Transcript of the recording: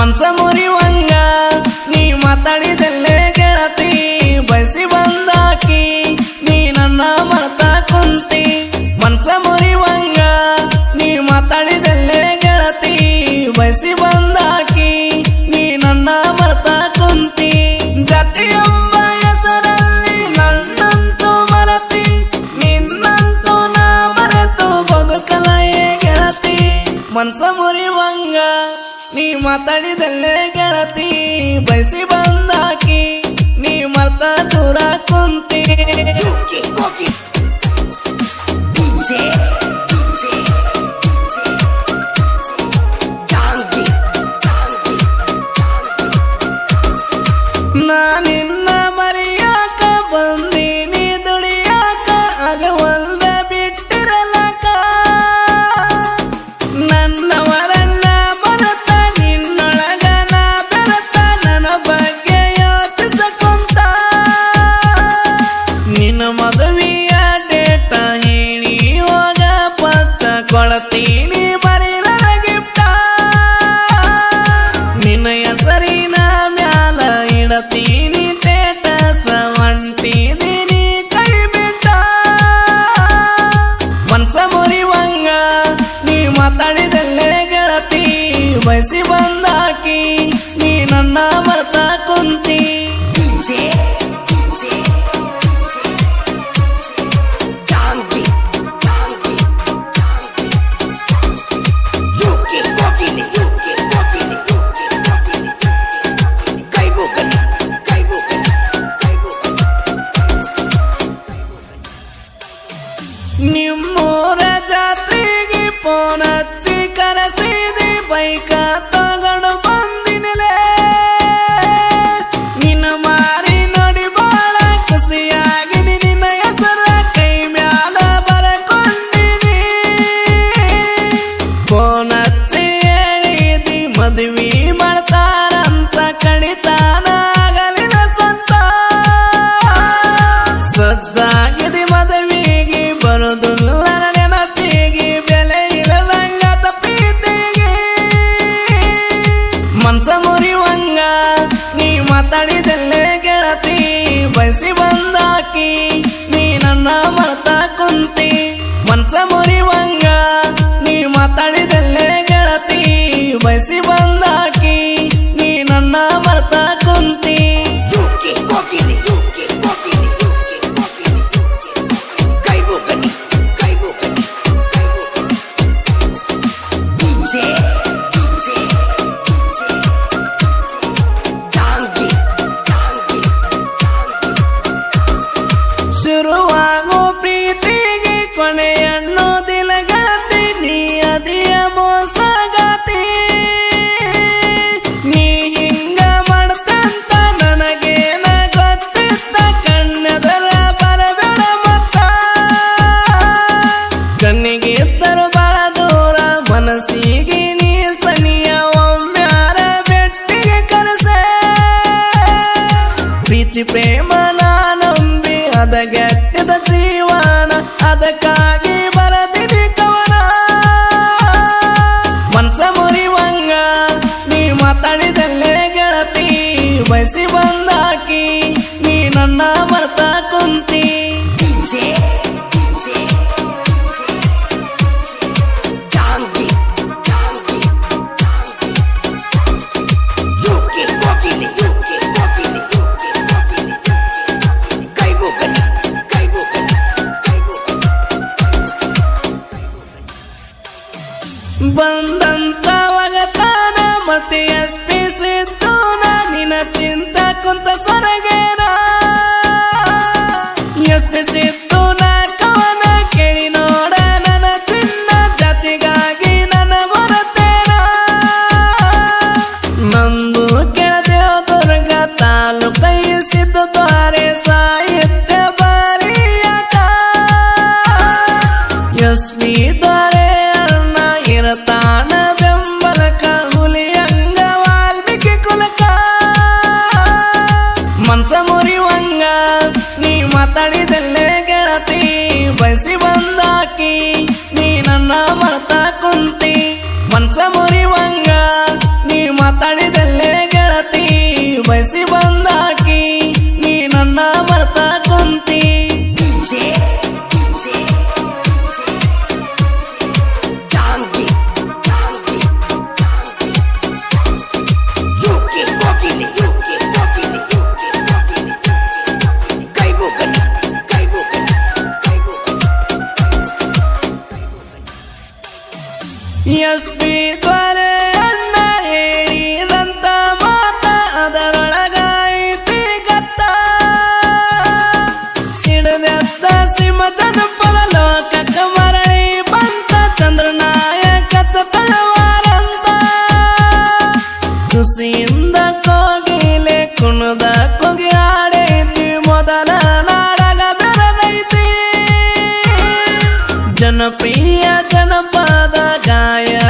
ಮನ್ಸ ಮುರಿವಂಗ, ನೀ ಮಾತಾಡಿದಲ್ಲೇ ಗೆಳತಿ ಬಯಸಿ ಬಂದಾಕಿ, ನೀ ನನ್ನ ಮರ್ತಾ ಕುಂತಿ. ಮನ್ಸ ಮುರಿವಂಗ, ನೀ ಮಾತಾಡಿದಲ್ಲೇ ಗೆಳತಿ ಬಯಸಿ ಬಂದಾಕಿ, ನೀ ನನ್ನ ಮರ್ತಾ ಕುಂತಿ. ಗತಿಯೊಬ್ಬ ಹೆಸರಲ್ಲಿ ನನ್ನಂತೂ ಮರತಿ, ನಿನ್ನಂತೂ ನಾ ಮರೆತು ಬದುಕಲ ಗೆಳತಿ ಮನ್ಸ ಮಾತಾಡಿದಲ್ಲೇ ಗೆಳತಿ. ಬಯಸಿ ಬಂದಾಕಿ ನೀ ಮರ್ತ ದೂರ ಕುಂತಿ. ನಾನೇ ಮಾತಾಡಿದಲ್ಲೇ ಗೆಳತಿ ಬಯಸಿ ಬಂದಾಕಿ ನೀ ನನ್ನ ಮರ್ತಾ ಕುಂತಿ. ನಿಮ್ಮೋರ ಜಾತ gonna ನೀ ಮಾತಾಡಿದಲ್ಲೇ ಗೆಳತಿ. ಬಯಸಿ ಬಂದಾಕಿ, ನೀ ನನ್ನ ಮರ್ತಾ ಕುಂತಿ. ಮನ್ಸ ಮುರಿವಂಗ, ನೀ ಮಾತಾಡಿದಲ್ಲೇ ಗೆಳತಿ. ಬಯಸಿ ಬಂದ get vida. ಜನಪ್ರಿಯ ಜನಪದ ಗಾಯ. ಗೈಬುವನ್ನ